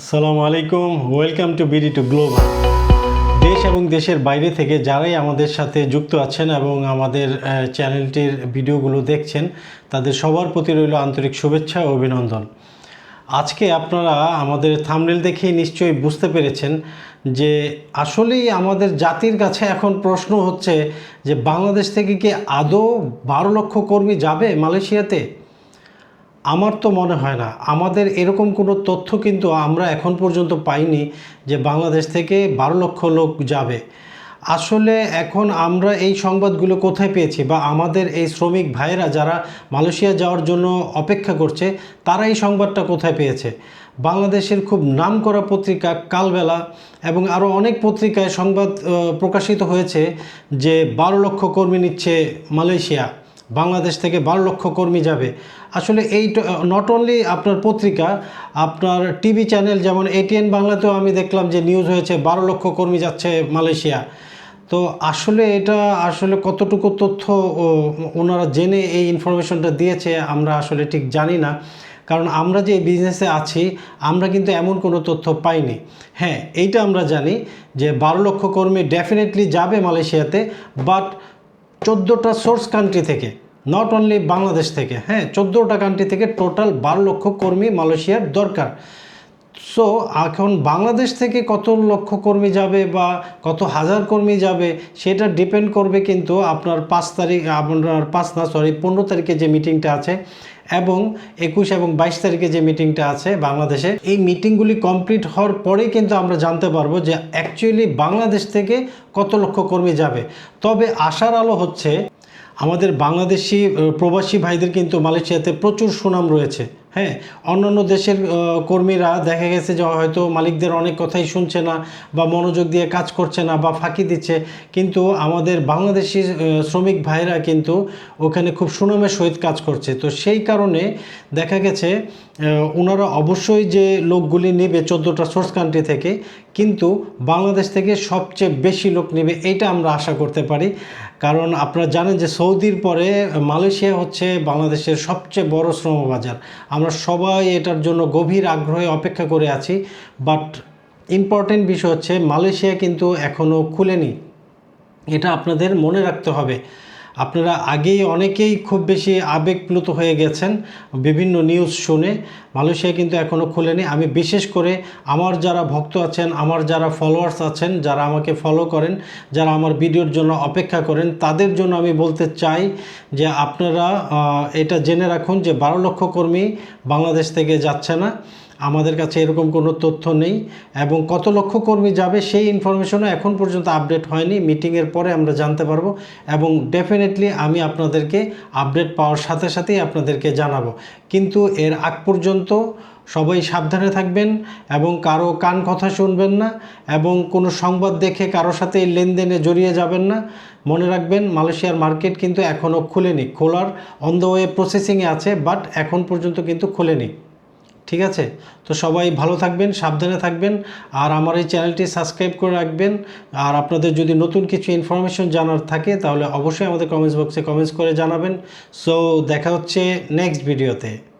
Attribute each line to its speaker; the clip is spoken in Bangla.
Speaker 1: আসসালামু আলাইকুম welcome to BD to global দেশ এবং দেশের বাইরে থেকে যারাই আমাদের সাথে যুক্ত আছেন এবং আমাদের চ্যানেলটির ভিডিওগুলো দেখছেন, তাদের সবার প্রতি রইল আন্তরিক শুভেচ্ছা ও অভিনন্দন। আজকে আপনারা আমাদের থামনেল দেখেই নিশ্চয়ই বুঝতে পেরেছেন যে আসলেই আমাদের জাতির কাছে এখন প্রশ্ন হচ্ছে যে বাংলাদেশ থেকে কি আদৌ বারো লক্ষ কর্মী যাবে মালয়েশিয়াতে? আমার তো মনে হয় না। আমাদের এরকম কোনো তথ্য কিন্তু আমরা এখন পর্যন্ত পাইনি যে বাংলাদেশ থেকে বারো লক্ষ লোক যাবে। আসলে এখন আমরা এই সংবাদগুলো কোথায় পেয়েছি বা আমাদের এই শ্রমিক ভাইয়েরা যারা মালয়েশিয়া যাওয়ার জন্য অপেক্ষা করছে, তারা এই সংবাদটা কোথায় পেয়েছে? বাংলাদেশের খুব নামকরা পত্রিকা কালবেলা এবং আরও অনেক পত্রিকায় সংবাদ প্রকাশিত হয়েছে যে বারো লক্ষ কর্মী নিচ্ছে মালয়েশিয়া। বাংলাদেশ থেকে বারো লক্ষ কর্মী যাবে। আসলে এই নট অনলি আপনার পত্রিকা, আপনার টিভি চ্যানেল যেমন এটিএন বাংলাতেও আমি দেখলাম যে নিউজ হয়েছে, বারো লক্ষ কর্মী যাচ্ছে মালয়েশিয়া। তো আসলে এটা আসলে কতটুকু তথ্য ওনারা জেনে এই ইনফরমেশনটা দিয়েছে, আমরা আসলে ঠিক জানি না। কারণ আমরা যে বিজনেসে আছি, আমরা কিন্তু এমন কোনো তথ্য পাইনি। হ্যাঁ এইটা আমরা জানি যে বারো লক্ষ কর্মী ডেফিনেটলি যাবে মালয়েশিয়াতে বাট চোদ্দোটা সোর্স কান্ট্রি থেকে। নট অনলি বাংলাদেশ থেকে হ্যাঁ চোদ্দোটা কান্ট্রি থেকে টোটাল বারো লক্ষ কর্মী মালয়েশিয়ার দরকার। সো এখন বাংলাদেশ থেকে কত লক্ষ কর্মী যাবে বা কত হাজার কর্মী যাবে, সেটা ডিপেন্ড করবে কিন্তু আপনার পাঁচ তারিখ, আপনার পাঁচ না সরি পনেরো তারিখে যে মিটিংটা আছে এবং একুশ এবং বাইশ তারিখে যে মিটিংটা আছে বাংলাদেশে এই মিটিংগুলি কমপ্লিট হওয়ার পরেই কিন্তু আমরা জানতে পারব যে অ্যাকচুয়ালি বাংলাদেশ থেকে কত লক্ষ কর্মী যাবে। তবে আশার আলো হচ্ছে আমাদের বাংলাদেশি প্রবাসী ভাইদের কিন্তু মালয়েশিয়াতে প্রচুর সুনাম রয়েছে হ্যাঁ? অন্যান্য দেশের কর্মীরা দেখা গেছে যে হয়তো মালিকদের অনেক কথাই শুনছে না বা মনোযোগ দিয়ে কাজ করছে না বা ফাঁকি দিচ্ছে। কিন্তু আমাদের বাংলাদেশি শ্রমিক ভাইরা কিন্তু ওখানে খুব সুনামের সহিত কাজ করছে। তো সেই কারণে দেখা গেছে ওনারা অবশ্যই যে লোকগুলি নেবে চোদ্দোটা সোর্স কান্ট্রি থেকে, কিন্তু বাংলাদেশ থেকে সবচেয়ে বেশি লোক নেবে, এইটা আমরা আশা করতে পারি। কারণ আপনারা জানেন যে সৌদির পরে মালয়েশিয়া হচ্ছে বাংলাদেশের সবচেয়ে বড় শ্রম বাজার আমরা সবাই এটার জন্য গভীর আগ্রহে অপেক্ষা করে আছি। বাট ইম্পর্টেন্ট বিষয় হচ্ছে মালয়েশিয়া কিন্তু এখনও খুলেনি। এটা আপনাদের মনে রাখতে হবে। আপনারা আগেই অনেকেই খুব বেশি আবেগপ্লুত হয়ে গেছেন বিভিন্ন নিউজ শুনে। মালয়েশিয়া কিন্তু এখনও খুলেনি। আমি বিশেষ করে আমার যারা ভক্ত আছেন, আমার যারা ফলোয়ার্স আছেন, যারা আমাকে ফলো করেন, যারা আমার ভিডিওর জন্য অপেক্ষা করেন, তাদের জন্য আমি বলতে চাই যে আপনারা এটা জেনে রাখুন যে বারো লক্ষ কর্মী বাংলাদেশ থেকে যাচ্ছে না। আমাদের কাছে এরকম কোনো তথ্য নেই এবং কত লক্ষ কর্মী যাবে সেই ইনফরমেশনও এখন পর্যন্ত আপডেট হয়নি। মিটিংয়ের পরে আমরা জানতে পারব এবং ডেফিনেটলি আমি আপনাদেরকে আপডেট পাওয়ার সাথে সাথেই আপনাদেরকে জানাব। কিন্তু এর আগ পর্যন্ত সবাই সাবধানে থাকবেন এবং কারও কান কথা শুনবেন না এবং কোনো সংবাদ দেখে কারও সাথে লেনদেনে জড়িয়ে যাবেন না। মনে রাখবেন, মালয়েশিয়ার মার্কেট কিন্তু এখনও খুলেনি। খোলার অন দ্য ওয়ে প্রসেসিংয়ে আছে বাট এখন পর্যন্ত কিন্তু খুলেনি। ঠিক আছে? তো সবাই ভালো থাকবেন, সাবধানে থাকবেন, আর আমার এই চ্যানেলটি সাবস্ক্রাইব করে রাখবেন। আর আপনাদের যদি নতুন কিছু ইনফরমেশন জানার থাকে, তাহলে অবশ্যই আমাদের কমেন্টস বক্সে কমেন্টস করে জানাবেন। সো দেখা হচ্ছে নেক্সট ভিডিওতে